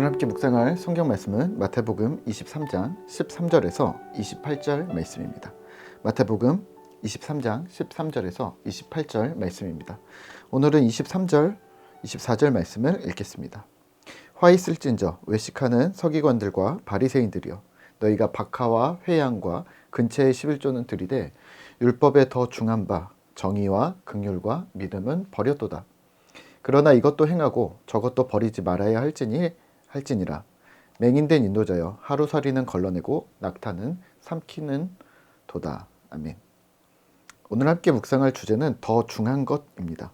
오늘 함께 묵상할 성경 말씀은 마태복음 23장 13절에서 28절 말씀입니다. 마태복음 23장 13절에서 28절 말씀입니다. 오늘은 23절, 24절 말씀을 읽겠습니다. 화 있을진저 외식하는 서기관들과 바리새인들이여 너희가 박하와 회양과 근처의 11조는 들이되 율법에 더 중한 바 정의와 극률과 믿음은 버렸도다. 그러나 이것도 행하고 저것도 버리지 말아야 할지니 할지니라 맹인된 인도자여 하루살이는 걸러내고 낙타는 삼키는 도다. 아멘. 오늘 함께 묵상할 주제는 더 중한 것입니다.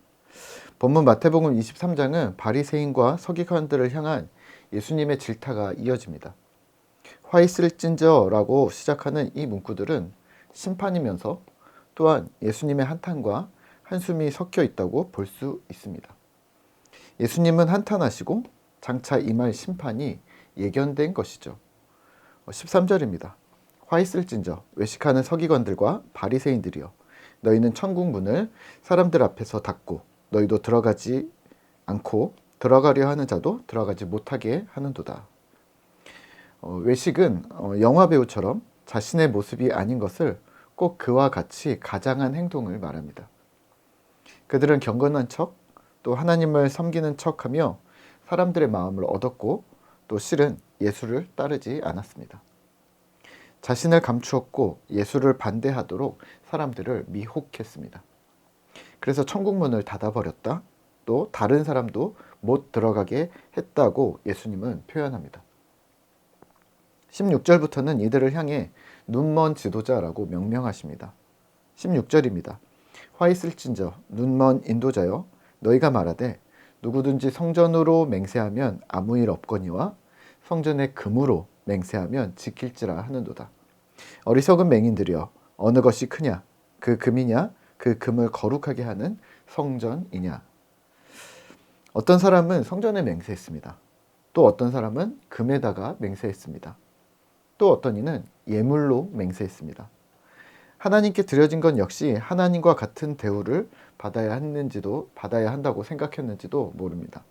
본문 마태복음 23장은 바리새인과 서기관들을 향한 예수님의 질타가 이어집니다. 화 있을진저라고 시작하는 이 문구들은 심판이면서 또한 예수님의 한탄과 한숨이 섞여 있다고 볼 수 있습니다. 예수님은 한탄하시고 장차 임할 심판이 예견된 것이죠. 13절입니다. 화 있을진저 외식하는 서기관들과 바리새인들이여 너희는 천국 문을 사람들 앞에서 닫고 너희도 들어가지 않고 들어가려 하는 자도 들어가지 못하게 하는도다. 어, 외식은 어, 영화 배우처럼 자신의 모습이 아닌 것을 꼭 그와 같이 가장한 행동을 말합니다. 그들은 경건한 척, 또 하나님을 섬기는 척하며 사람들의 마음을 얻었고 또 실은 예수를 따르지 않았습니다. 자신을 감추었고 예수를 반대하도록 사람들을 미혹했습니다. 그래서 천국문을 닫아버렸다. 또 다른 사람도 못 들어가게 했다고 예수님은 표현합니다. 16절부터는 이들을 향해 눈먼 지도자라고 명명하십니다. 16절입니다. 화 있을진저 눈먼 인도자여 너희가 말하되 누구든지 성전으로 맹세하면 아무 일 없거니와 성전의 금으로 맹세하면 지킬지라 하는도다. 어리석은 맹인들이여 어느 것이 크냐 그 금이냐 그 금을 거룩하게 하는 성전이냐 어떤 사람은 성전에 맹세했습니다. 또 어떤 사람은 금에다가 맹세했습니다. 또 어떤 이는 예물로 맹세했습니다. 하나님께 드려진 건 역시 하나님과 같은 대우를 받아야 했는지도 받아야 한다고 생각했는지도 모릅니다.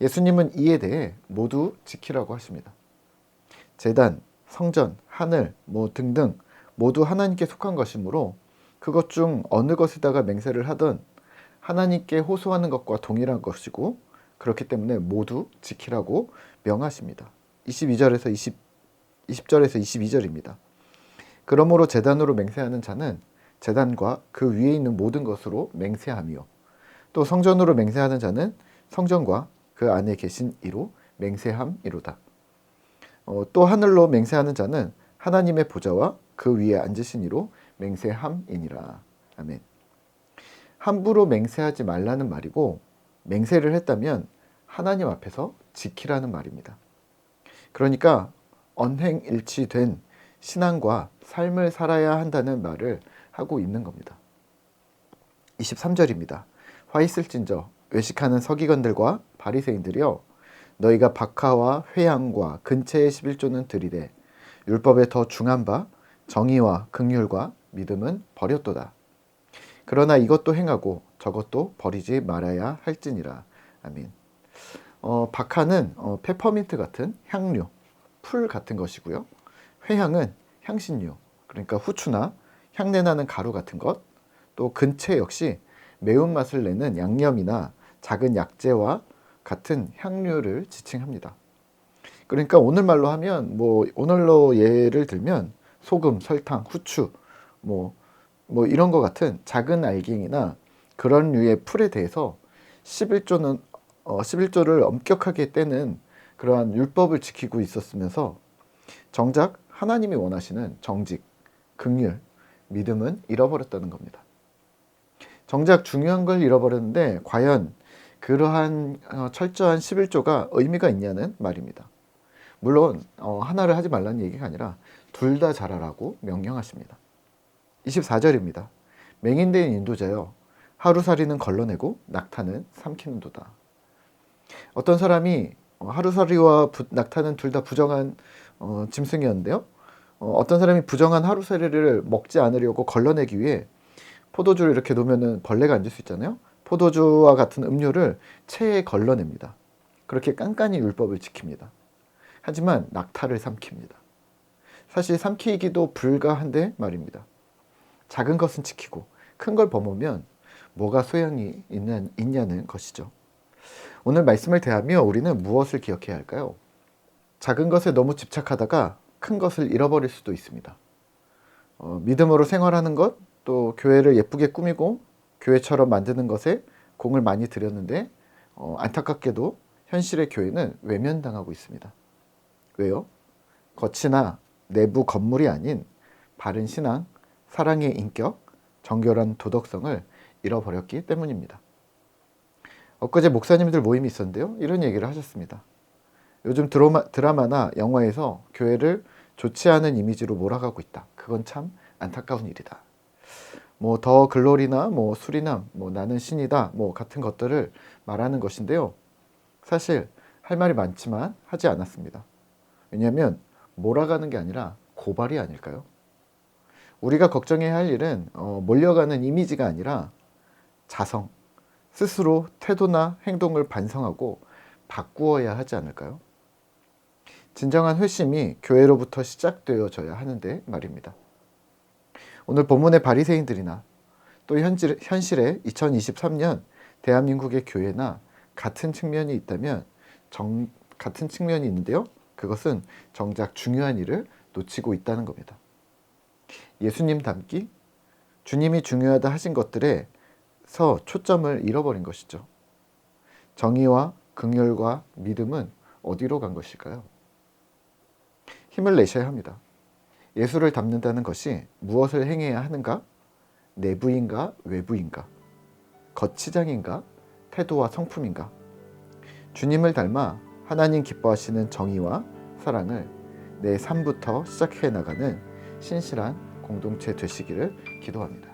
예수님은 이에 대해 모두 지키라고 하십니다. 재단, 성전, 하늘, 뭐 등등 모두 하나님께 속한 것이므로 그것 중 어느 것에다가 맹세를 하든 하나님께 호소하는 것과 동일한 것이고 그렇기 때문에 모두 지키라고 명하십니다. 22절에서 20, 20절에서 22절입니다. 그러므로 재단으로 맹세하는 자는 재단과 그 위에 있는 모든 것으로 맹세하며 또 성전으로 맹세하는 자는 성전과 그 안에 계신 이로 맹세함이로다. 어, 또 하늘로 맹세하는 자는 하나님의 보좌와 그 위에 앉으신 이로 맹세함이니라. 아멘. 함부로 맹세하지 말라는 말이고 맹세를 했다면 하나님 앞에서 지키라는 말입니다. 그러니까 언행일치된 신앙과 삶을 살아야 한다는 말을 하고 있는 겁니다. 23절입니다. 화 있을진저 외식하는 서기관들과 바리새인들이여 너희가 박하와 회양과 근처의 11조는 들이되 율법에 더 중한 바 정의와 극률과 믿음은 버렸도다. 그러나 이것도 행하고 저것도 버리지 말아야 할지니라. 아멘. 어, 박하는 어, 페퍼민트 같은 향료, 풀 같은 것이고요. 회향은 향신료, 그러니까 후추나 향내 나는 가루 같은 것, 또 근체 역시 매운맛을 내는 양념이나 작은 약재와 같은 향료를 지칭합니다. 그러니까 오늘 말로 하면 뭐 오늘로 예를 들면 소금, 설탕, 후추 뭐, 뭐 이런 것 같은 작은 알갱이나 그런 류의 풀에 대해서 11조는 어, 11조를 엄격하게 떼는 그러한 율법을 지키고 있었으면서 정작 하나님이 원하시는 정직, 극률, 믿음은 잃어버렸다는 겁니다. 정작 중요한 걸 잃어버렸는데 과연 그러한 어, 철저한 11조가 의미가 있냐는 말입니다. 물론 어, 하나를 하지 말라는 얘기가 아니라 둘 다 잘하라고 명령하십니다. 24절입니다. 맹인된 인도자여 하루살이는 걸러내고 낙타는 삼키는도다. 어떤 사람이 어, 하루살이와 낙타는 둘 다 부정한 짐승이었는데요. 어, 떤 사람이 부정한 하루살이를 먹지 않으려고 걸러내기 위해 포도주를 이렇게 놓으면 벌레가 앉을 수 있잖아요. 포도주와 같은 음료를 체에 걸러냅니다. 그렇게 깐깐히 율법을 지킵니다. 하지만 낙타를 삼킵니다. 사실 삼키기도 불가한데 말입니다. 작은 것은 지키고 큰 걸 범하면 뭐가 소양이 있는, 있냐는 것이죠. 오늘 말씀을 대하며 우리는 무엇을 기억해야 할까요? 작은 것에 너무 집착하다가 큰 것을 잃어버릴 수도 있습니다. 어, 믿음으로 생활하는 것, 또 교회를 예쁘게 꾸미고 교회처럼 만드는 것에 공을 많이 들였는데 어, 안타깝게도 현실의 교회는 외면당하고 있습니다. 왜요? 겉이나 내부 건물이 아닌 바른 신앙, 사랑의 인격, 정결한 도덕성을 잃어버렸기 때문입니다. 엊그제 목사님들 모임이 있었는데요. 이런 얘기를 하셨습니다. 요즘 드라마, 드라마나 영화에서 교회를 좋지 않은 이미지로 몰아가고 있다. 그건 참 안타까운 일이다. 뭐 더 글로리나 뭐 술이나 뭐 나는 신이다 뭐 같은 것들을 말하는 것인데요. 사실 할 말이 많지만 하지 않았습니다. 왜냐하면 몰아가는 게 아니라 고발이 아닐까요? 우리가 걱정해야 할 일은 어, 몰려가는 이미지가 아니라 자성, 스스로 태도나 행동을 반성하고 바꾸어야 하지 않을까요? 진정한 회심이 교회로부터 시작되어져야 하는데 말입니다. 오늘 본문의 바리새인들이나 또 현실, 현실의 2023년 대한민국의 교회나 같은 측면이 있다면 정, 같은 측면이 있는데요. 그것은 정작 중요한 일을 놓치고 있다는 겁니다. 예수님 닮기, 주님이 중요하다 하신 것들에서 초점을 잃어버린 것이죠. 정의와 긍휼과 믿음은 어디로 간 것일까요? 힘을 내셔야 합니다. 예수를 닮는다는 것이 무엇을 행해야 하는가? 내부인가 외부인가? 겉치장인가? 태도와 성품인가? 주님을 닮아 하나님 기뻐하시는 정의와 사랑을 내 삶부터 시작해 나가는 신실한 공동체 되시기를 기도합니다.